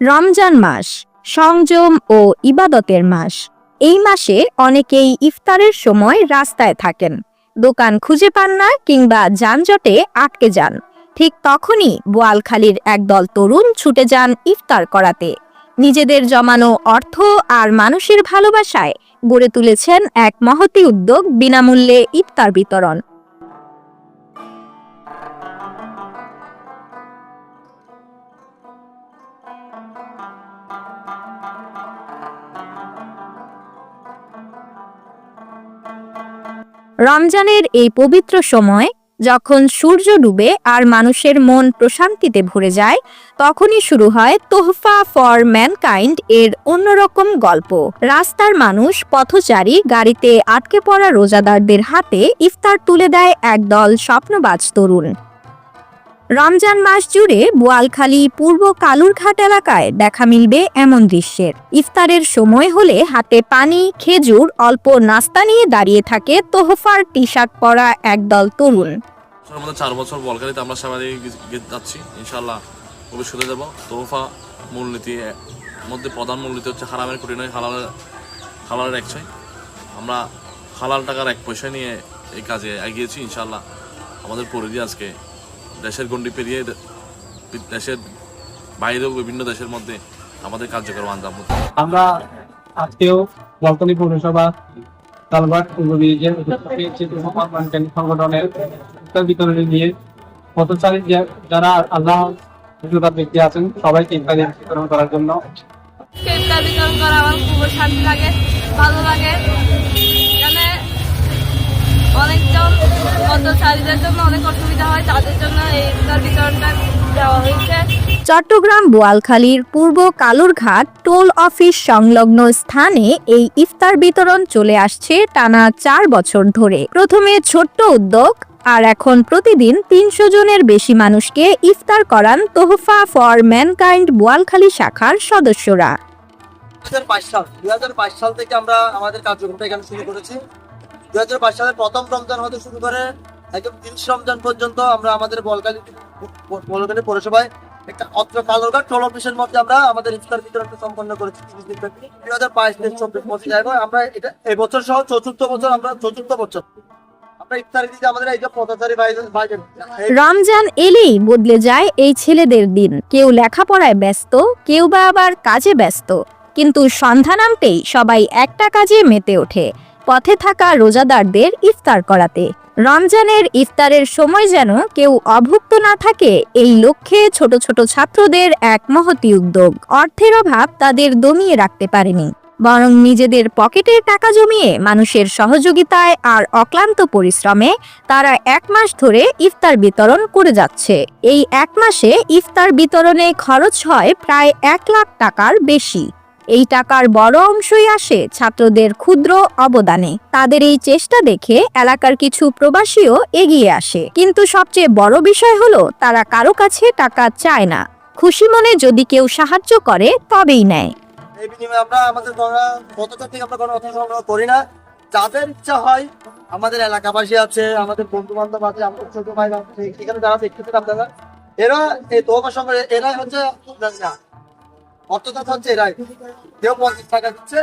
রমজান মাস সংযম ও ইবাদতের মাস। এই মাসে অনেকেই ইফতারের সময় রাস্তায় থাকেন। দোকান খুঁজে পান না কিংবা যানজটে আটকে যান। ঠিক তখনই বোয়ালখালীর একদল তরুণ ছুটে যান ইফতার করাতে। নিজেদের জমানো অর্থ আর মানুষের ভালোবাসায় গড়ে তুলেছেন এক মহতি উদ্যোগ বিনামূল্যে ইফতার বিতরণ। রমজানের এই পবিত্র সময় যখন সূর্য ডুবে আর মানুষের মন প্রশান্তিতে ভরে যায়, তখনই শুরু হয় তোহফা ফর ম্যানকাইন্ড এর অন্যরকম গল্প। রাস্তার মানুষ, পথচারী গাড়িতে আটকে পড়া রোজাদারদের হাতে ইফতার তুলে দেয় একদল স্বপ্নবাজ তরুণ। রমজান মাস জুড়ে বোয়ালখালী পূর্ব কালুরঘাট এলাকায় দেখা মিলবে এমন দৃশ্যের। ইফতারের সময় হলে হাতে পানি, খেজুর, অল্প নাস্তা নিয়ে দাঁড়িয়ে থাকে তোহফার টি শার্ট পরা একদল তরুণ। বছরের চার বছর বলকারিতে আমরা সবাই যাচ্ছি। ইনশাল্লাহ ভবিষ্যতে যাব। তোহফা মূলনীতি মধ্যে প্রধান মূলনীতি হচ্ছে হারামের কুটি নয় হালালের হালালের এক ছয়। আমরা হালাল টাকার এক পয়সা নিয়ে এই কাজে এগিয়েছি ইনশাল্লাহ আমাদের পরিধি আজকে দেশের গণ্ডি পেরিয়ে দেশের বাইরেও বিভিন্ন দেশের মধ্যে আমাদের কার্যক্রম আঞ্জাম আমরা আজকেও বলতলি পৌরসভা কালবাট পূর্ব ব্রিজের সংগঠনের বিতরণী নিয়ে পথচারী যারা আল্লাহ ব্যক্তি আছেন সবাইকে ইফতারি বিতরণ করার জন্য। ইফতার বিতরণ করা আমার খুব শান্তি লাগে ভালো লাগে। অনেকজন পথচারীদের জন্য অনেক অসুবিধা হয় তাদের জন্য এই ইফতার বিতরণটা দেওয়া হয়েছে। চট্টগ্রাম বোয়ালখালীর পূর্ব কালুরঘাট টোল অফিস সংলগ্ন স্থানে এই ইফতার বিতরণ চলে আসছে টানা চার বছর ধরে। প্রথমে ছোট্ট উদ্যোগ আর এখন প্রতিদিন তিনশো জনের বেশি মানুষকে ইফতার করান তোহফা ফর ম্যানকাইন্ড বোয়ালখালী শাখার সদস্যরা। দুই সাল থেকে আমরা আমাদের কার্যক্রমটা এখানে শুরু করেছি। দুই সালের প্রথম রমজান হতে শুরু করে একদম তিরিশ রমজান পর্যন্ত আমরা আমাদের বলকালী বলকালী পৌরসভায় একটা অত্র কালোরঘাট টোল অফিসের মধ্যে আমরা আমাদের ইফতার বিতরণটা সম্পন্ন করেছি। তিরিশ দিন ব্যাপী দুই হাজার বাইশ থেকে চব্বিশ পঁচিশ আমরা এটা এই বছর সহ চতুর্থ বছর, আমরা চতুর্থ বছর। রমজান এলেই বদলে যায় এই ছেলেদের দিন। কেউ লেখাপড়ায় ব্যস্ত, কেউ বা আবার কাজে ব্যস্ত। কিন্তু সন্ধ্যা নামতেই সবাই একটা কাজে মেতে ওঠে। পথে থাকা রোজাদারদের ইফতার করাতে। রমজানের ইফতারের সময় যেন কেউ অভুক্ত না থাকে, এই লক্ষ্যে ছোট ছোট ছাত্রদের এক মহতি উদ্যোগ। অর্থের অভাব তাদের দমিয়ে রাখতে পারেনি, বরং নিজেদের পকেটের টাকা জমিয়ে মানুষের সহযোগিতায় আর অক্লান্ত পরিশ্রমে তারা এক মাস ধরে ইফতার বিতরণ করে যাচ্ছে। এই এক মাসে ইফতার বিতরণে খরচ হয় প্রায় এক লাখ টাকার বেশি। এই টাকার বড় অংশই আসে ছাত্রদের ক্ষুদ্র অবদানে। তাদের এই চেষ্টা দেখে এলাকার কিছু প্রবাসীও এগিয়ে আসে। কিন্তু সবচেয়ে বড় বিষয় হলো, তারা কারও কাছে টাকা চায় না। খুশি মনে যদি কেউ সাহায্য করে, তবেই নেয়। যাদের ইচ্ছা হয়, আমাদের এলাকাবাসী আছে, আমাদের বন্ধু বান্ধব আছে, আমাদের ছোট ভাই এখানে যারা আপনারা, এরা এই এরাই হচ্ছে অর্থদাতা হচ্ছে, এরাই। কেউ পঞ্চাশ টাকা দিচ্ছে,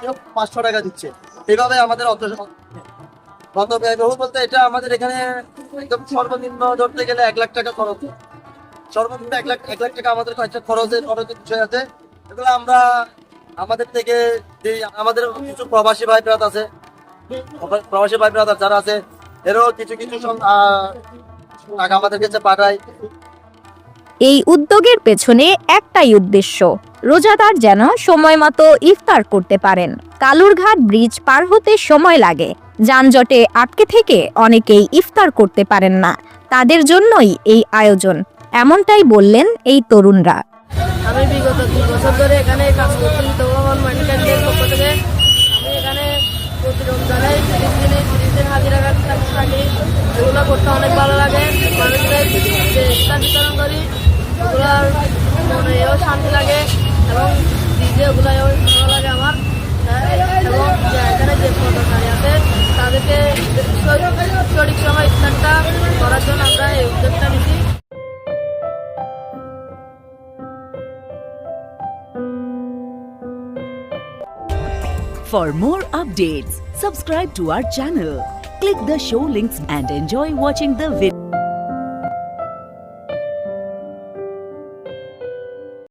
কেউ পাঁচশো টাকা দিচ্ছে। এইভাবে আমাদের অর্থ গত ব্যয়বহুল বলতে এটা আমাদের এখানে একদম সর্বনিম্ন ধরতে গেলে এক লাখ টাকা খরচ। সর্বনিম্ন এক লাখ এক লাখ টাকা আমাদের কয়েকটা খরচের খরচের বিষয় আছে। এগুলো আমরা আমাদের থেকে যে আমাদের কিছু প্রবাসী ভাই ব্রাত আছে, প্রবাসী ভাই ব্রাদার যারা আছে, এরও কিছু কিছু টাকা আমাদের কাছে পাঠায়। এই উদ্যোগের পেছনে একটাই উদ্দেশ্য, রোজাদার যেন সময় মতো ইফতার করতে পারেন। কালুরঘাট ব্রিজ পার হতে সময় লাগে। যানজটে আটকে থেকে অনেকেই ইফতার করতে পারেন না। তাদের জন্যই এই আয়োজন, এমনটাই বললেন এই তরুণরা। আমি বিগত দুই বছর ধরে এখানে কাজ করছি, তো আমার পক্ষ থেকে আমি এখানে হাজিরা কাজ এগুলো করতে অনেক ভালো লাগে। মানুষদের যে ইফতার মনেও শান্তি লাগে এবং ডিজে ওগুলোও ভালো লাগে আমার হ্যাঁ, এবং যে এখানে যে পথচারী আছে তাদেরকে স- সঠিক সময় স্থানটা করার জন্য আমরা এই উদ্যোগটা নিচ্ছি For more updates, subscribe to our channel, click the show links and enjoy watching the video.